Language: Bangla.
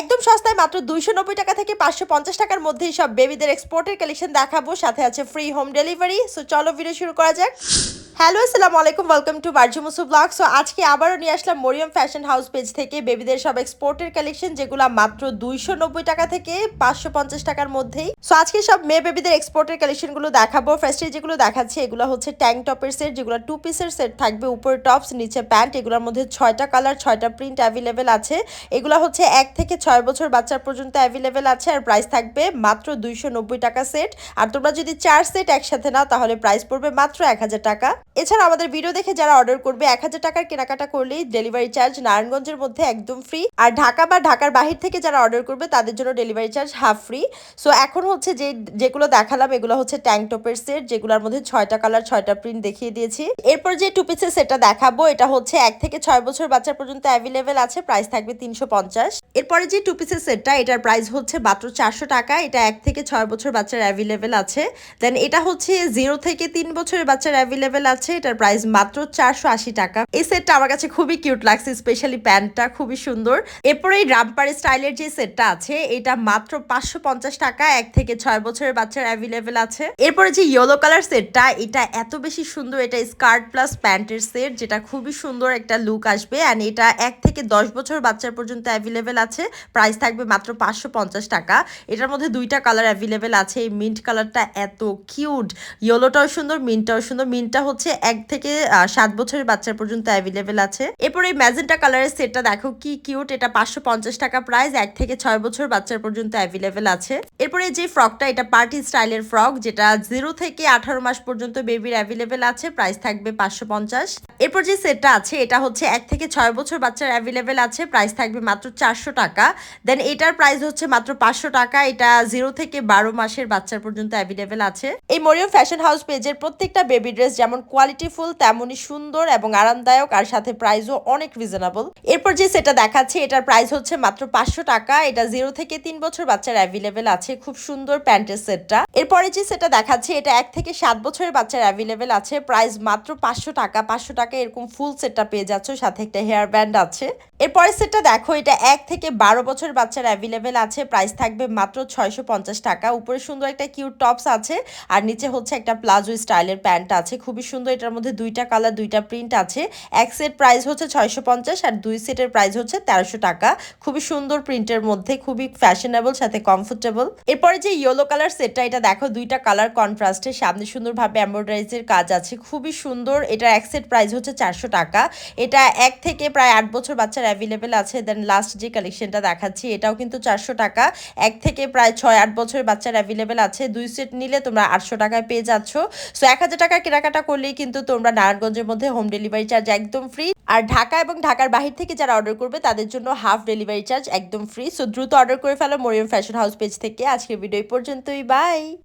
একদম সস্তায় মাত্র দুইশো নব্বই টাকা থেকে পাঁচশো পঞ্চাশ টাকার মধ্যেই সব বেবিদের এক্সপোর্টের কালেকশন দেখাবো। সাথে আছে ফ্রি হোম ডেলিভারি সো চলো ভিডিও শুরু করা যাক। হ্যালো, আসসালামু আলাইকুম welcome to Barju Musu blog so আজকে আবারও নিয়ে আসলাম মরিয়ম ফ্যাশন হাউস পেজ থেকে। বেবিদের সব এক্সপোর্টের কালেকশন যেগুলো মাত্র দুইশো নব্বই টাকা থেকে পাঁচশো পঞ্চাশ টাকার মধ্যেই। সো আজকে সব মেয়ে বেবিদের এক্সপোর্টের কালেকশনগুলো দেখাবো। ফার্স্টে যেগুলো দেখাচ্ছে, এগুলো হচ্ছে ট্যাঙ্ক টপের সেট যেগুলো টু পিসের সেট থাকবে। উপরে টপস নিচে প্যান্ট এগুলোর মধ্যে ছয়টা কালার ছয়টা প্রিন্ট অ্যাভেলেবেল আছে। এগুলো হচ্ছে এক থেকে ছয় বছর বাচ্চার পর্যন্ত অ্যাভেলেবেল আছে আর প্রাইস থাকবে মাত্র দুইশো নব্বই টাকা সেট আর তোমরা যদি চার সেট একসাথে নাও, তাহলে প্রাইস পড়বে মাত্র এক হাজার টাকা। এছাড়া আমাদের ভিডিও দেখে যারা অর্ডার করবে, এক হাজার টাকার কেনাকাটা করলেই ডেলিভারি চার্জ নারায়ণগঞ্জের মধ্যে একদম ফ্রি আর ঢাকা বা ঢাকার বাহির থেকে যারা অর্ডার করবে, তাদের জন্য delivery charge half free so এখন হচ্ছে যে, যেগুলো দেখালাম, এগুলো হচ্ছে ট্যাঙ্ক টপের সেট যেগুলোর মধ্যে ছয়টা কালার ছয়টা প্রিন্ট দেখিয়ে দিয়েছি। এরপর যে টু পিসের সেটটা দেখাবো, এটা হচ্ছে এক থেকে ছয় বছর বাচ্চা পর্যন্ত অ্যাভেলেবেল আছে প্রাইস থাকবে তিনশো পঞ্চাশ। এরপরে যে টু পিসের সেটটা এটার প্রাইস হচ্ছে মাত্র চারশো টাকা, এটা এক থেকে ছয় বছর বাচ্চার অ্যাভেলেবেল আছে। দেন এটা হচ্ছে জিরো থেকে তিন বছরের বাচ্চার অ্যাভেলেবেল আছে। এটার প্রাইস মাত্র চারশো আশি টাকা। এই সেটটা আমার কাছে খুবই কিউট লাগছে স্পেশালি প্যান্টটা খুবই সুন্দর। এরপরে এই রামপার স্টাইলের যে সেটটা আছে, এটা মাত্র পাঁচশো পঞ্চাশ টাকা, এক থেকে ছয় বছরের বাচ্চার অ্যাভেলেবেল আছে। এরপরে যে ইয়েলো কালার সেটটা এটা এত বেশি সুন্দর, এটা স্কার্ট প্লাস প্যান্টের সেট যেটা খুবই সুন্দর একটা লুক আসবে। অ্যান্ড এটা এক থেকে দশ বছর বাচ্চার পর্যন্ত অ্যাভেলেবেল আছে প্রাইস থাকবে মাত্র পাঁচশো পঞ্চাশ টাকা। এটার মধ্যে দুইটা কালার অ্যাভেলেবেল আছে, এই মিন্ট কালারটা এত কিউট ইয়েলোটাও সুন্দর মিন্টটাও সুন্দর মিন্টটা হচ্ছে এক থেকে সাত বছরের বাচ্চা পর্যন্ত অ্যাভেলেবেল আছে। এরপর এই ম্যাজেন্টা কালারের সেটটা দেখো কি কিউট এটা পাঁচশো পঞ্চাশ টাকা প্রাইস এক থেকে ছয় বছর বাচ্চার পর্যন্ত অ্যাভেলেবেল আছে। এরপরে যে ফ্রকটা এটা পার্টি স্টাইলের ফ্রক যেটা জিরো থেকে আঠারো মাস পর্যন্ত বেবির অ্যাভেলেবেল আছে প্রাইস থাকবে পাঁচশো পঞ্চাশ। এরপর যে সেটটা আছে, এটা হচ্ছে এক থেকে ছয় বছর বাচ্চার অ্যাভেলেবেল আছে প্রাইস থাকবে মাত্র চারশো টাকা। দেন এটার প্রাইস হচ্ছে মাত্র পাঁচশো টাকা, এটা জিরো থেকে বারো মাসের বাচ্চার পর্যন্ত অ্যাভেলেবেল আছে। এই মরিয়ম ফ্যাশন হাউস পেজের প্রত্যেকটা বেবি ড্রেস যেমন কোয়ালিটিফুল তেমনই সুন্দর এবং আরামদায়ক, আর সাথে প্রাইসও অনেক রিজনেবল এরপর যে সেটা দেখাচ্ছে, এটার প্রাইস হচ্ছে মাত্র পাঁচশো টাকা। এটা জিরো থেকে তিন বছর বাচ্চার অ্যাভেলেবেল আছে। খুব সুন্দর প্যান্টের সেটটা। এরপরে যে সেটা দেখাচ্ছে, এটা এক থেকে সাত বছরের বাচ্চার অ্যাভেলেবেল আছে। প্রাইস মাত্র পাঁচশো টাকা। পাঁচশো টাকা এরকম ফুল সেটটা পেয়ে যাচ্ছ, সাথে একটা হেয়ার ব্যান্ড আছে। এরপরের সেটটা দেখো, এটা এক থেকে বারো বছর বাচ্চার অ্যাভেলেবেল আছে। প্রাইস থাকবে মাত্র ছয়শো পঞ্চাশ টাকা। উপরে সুন্দর একটা কিউট টপস আছে, আর নিচে হচ্ছে একটা প্লাজো স্টাইলের প্যান্ট আছে। খুবই সুন্দর এটার মধ্যে দুইটা কালার, দুইটা প্রিন্ট আছে। এক সেট প্রাইস হচ্ছে ছয়শো পঞ্চাশ আর দুই সেটের প্রাইস হচ্ছে তেরোশো টাকা। খুবই সুন্দর প্রিন্টের মধ্যে, খুবই ফ্যাশনেবল সাথে কমফোর্টেবল এরপরে যে ইয়েলো কালার সেটটা এটা দেখো, দুইটা কালার কন্ট্রাস্টে সামনে সুন্দরভাবে এমব্রয়ডারিজের কাজ আছে। খুবই সুন্দর, এটা এক সেট প্রাইস হচ্ছে চারশো টাকা। এটা এক থেকে প্রায় আট বছর বাচ্চার অ্যাভেলেবেল আছে। দেন লাস্ট যে কালেকশনটা দেখাচ্ছি, এটাও কিন্তু চারশো টাকা। এক থেকে প্রায় ছয় আট বছরের বাচ্চার অ্যাভেলেবেল আছে। দুই সেট নিলে তোমরা আটশো টাকায় পেয়ে যাচ্ছ। সো এক হাজার টাকা কেনাকাটা করলেই তোমরা নারায়ণগঞ্জের মধ্যে হোম ডেলিভারি চার্জ একদম ফ্রি আর ঢাকা এবং ঢাকার বাহির থেকে যারা অর্ডার করবে, তাদের জন্য হাফ ডেলিভারি চার্জ একদম ফ্রি সো দ্রুত অর্ডার করে ফেলো মরিয়ম ফ্যাশন হাউস পেজ থেকে। আজকের ভিডিও পর্যন্তই। বাই